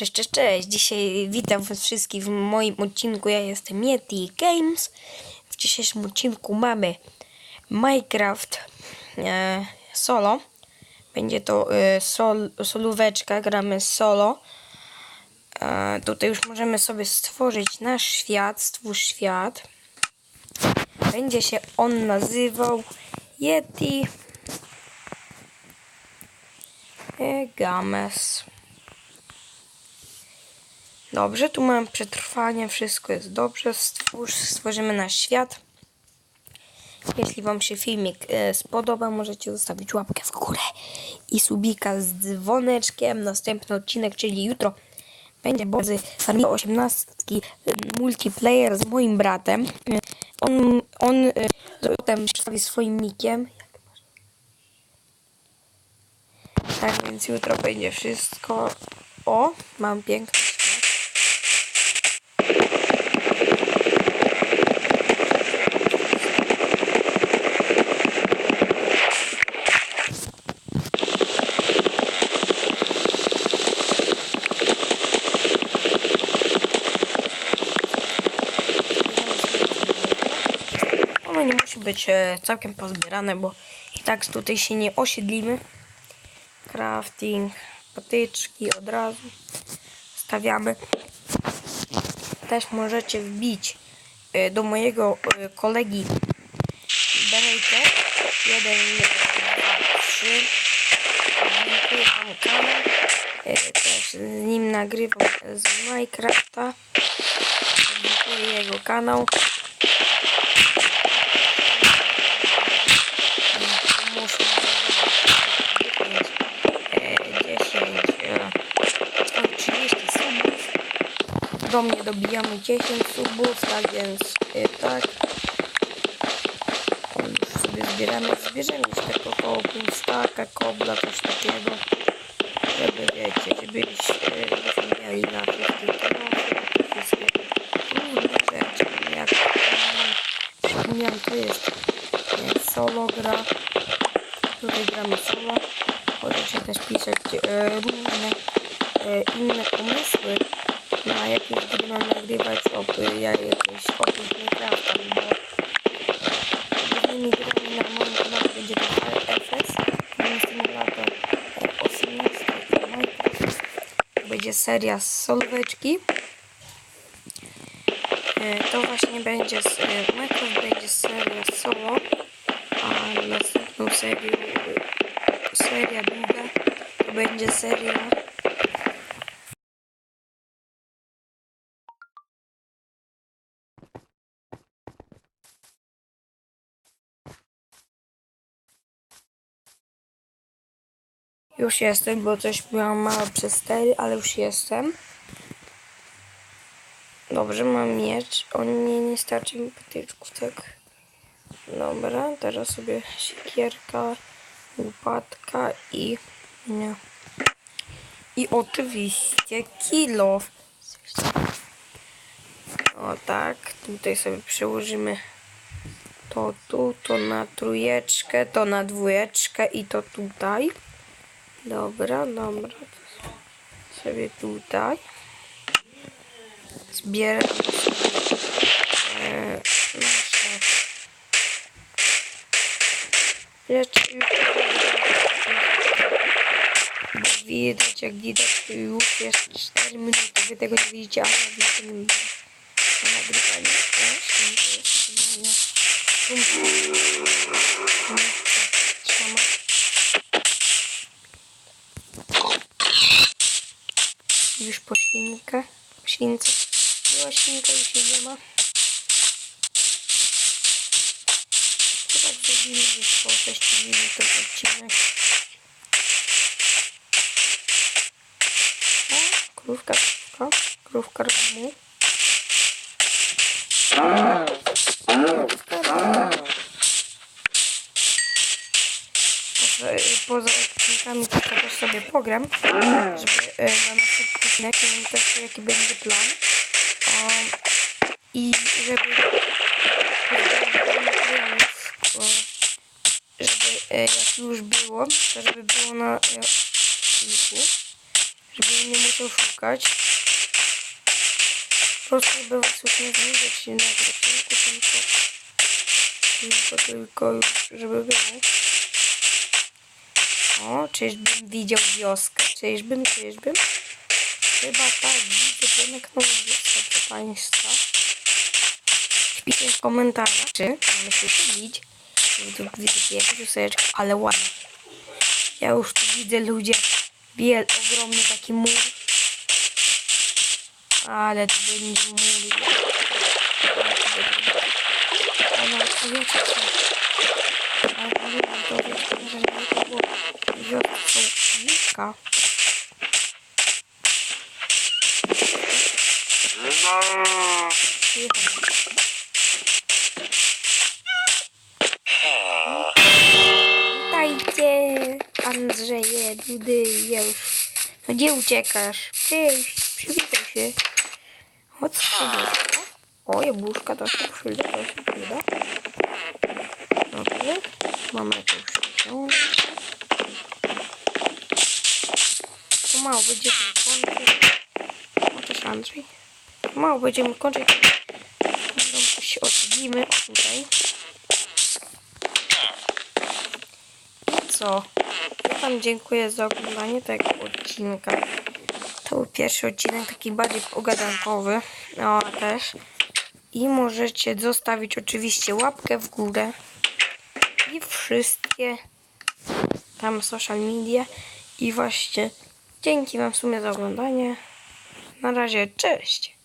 Cześć, cześć, cześć. Dzisiaj witam was wszystkich w moim odcinku. Ja jestem Yeti Games. W dzisiejszym odcinku mamy Minecraft e, solo. Będzie to e, sol, solóweczka, gramy solo. E, tutaj już możemy sobie stworzyć nasz świat, stwórz świat. Będzie się on nazywał Yeti e, Games. Dobrze, tu mam przetrwanie, wszystko jest dobrze. Stwórz, stworzymy nasz świat. Jeśli Wam się filmik e, spodoba, możecie zostawić łapkę w górę i subika z dzwoneczkiem. Następny odcinek, czyli jutro, będzie bo z Farming 18 e, multiplayer z moim bratem. On, on e, potem przedstawi swoim nikiem. Tak więc jutro będzie wszystko. O, mam piękny świat. Ono nie być e, całkiem pozbierane, bo i tak tutaj się nie osiedlimy. Crafting, patyczki od razu stawiamy. Też możecie wbić e, do mojego e, kolegi Berejkę 1, 2, 3. Dziękuję wam kanał. Też z nim nagrywam z Minecrafta. Dziękuję jego kanał. muszę e, 10, e, o, 30 subów. Do mnie dobijamy 10 subów, tak więc e, tak. Już sobie zbieramy, zbierzemy już tak około pół staka, kobla, coś takiego. Żeby wiecie, żebyście żebyśmy mieli na wszystkie kierowcy, wszystkie różne rzeczy. Jak przypomniałem, to jest solo gra. Tutaj gramy solo. Możecie też pisać e, różne e, inne pomysły na jakieś gry mam nagrywać opy, ja jakieś opy Minecrafta, bo głównymi grami na moim kanale będzie to FS, latem e, 18 to Minecraft. Będzie seria z solóweczki. E, To właśnie będzie, z- e, Minecraft będzie seria solo, a następną serią, seria długa, to będzie seria Już jestem, bo coś miałam małe przestery, ale już jestem. Dobrze, mam miecz. On nie, nie starczy mi patyczków, tak? Dobra, teraz sobie siekierka, łopatka i... Nie. I oczywiście kilo. O tak, tutaj sobie przełożymy to tu, to na trójeczkę, to na dwójeczkę i to tutaj. Dobra, dobra. Sobie tutaj. Zbieram e, nasze rzeczy. Widać, jak widać, już jest 4 minuty. Wy tego nie widzicie, ale ja widzę na nagrywaniu. To jest nagrywanie. Trzymam. Już po świnkę. Po śwince. Była świnka, już nie ma. To tak już po 6 minut odcinek. O, krówka, krówka. Krówka Może y, poza odcinkami tylko też sobie pogram, żeby y, na następny odcinek też jaki będzie plan. Um, I żeby żeby y, jak już było, to żeby było na y, filmiku, Żebym nie musiał szukać. Po prostu by was nie znajdzieć na odcinku, tylko, tylko, tylko żeby było. O, czyżbym widział wioskę? Czyżbym, czyżbym? Chyba tak, widzę piękną wioskę, proszę Państwa. Piszcie w komentarzach, czy mamy się szydzić. Widzę, widzę pierwszy óseczkę, ale ładnie. Ja już tu widzę ludzie. Biel, ogromny taki mur. Ale to będzie mur. To wiecie co? Ale nie wiem, to wiecie, że nie było. Wiosce są Andrzeje, Dudy, już. No gdzie uciekasz? Cześć, przywitaj się. O co się dzieje? O, jabłuszka to się przyda, to się przyda. Dobrze, mamy jakąś książkę. Pomału będziemy kończyć. O, też Andrzej. Pomału będziemy kończyć. Dobra, się odbijmy tutaj. I co? Wam dziękuję za oglądanie tego odcinka. To był pierwszy odcinek, taki bardziej pogadankowy. No, też. I możecie zostawić oczywiście łapkę w górę. I wszystkie tam social media. I właśnie dzięki wam w sumie za oglądanie. Na razie, cześć!